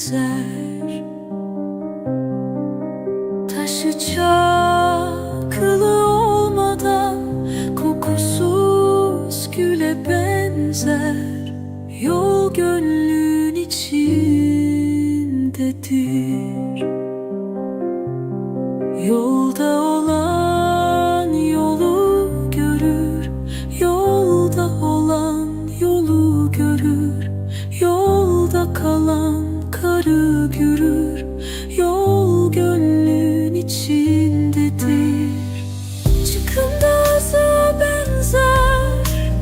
benzer. Taşı çakılı olmadan Kokusuz güle benzer. Yol gönlün içindedir karı görür Yol gönlün içindedir. Çıkında aza benzer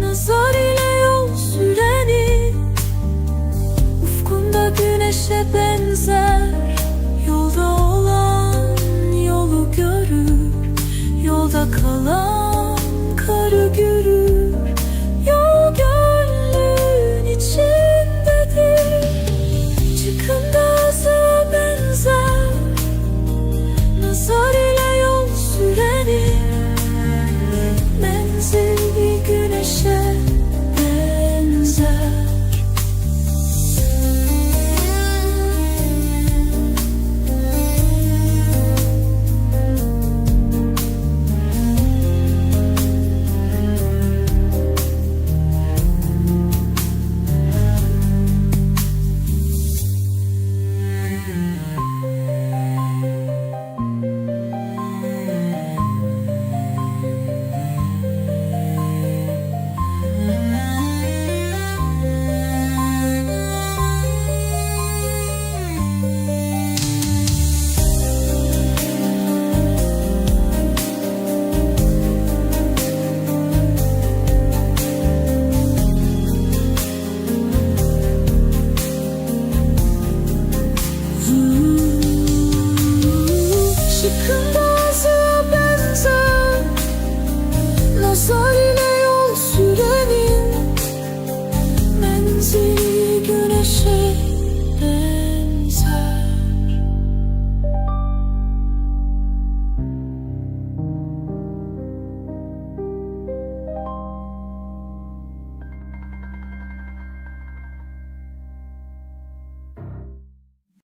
Nazar ile yol süreni. Ufkunda güneşe benzer Hayaline yol sürenin Menzili güneşe ben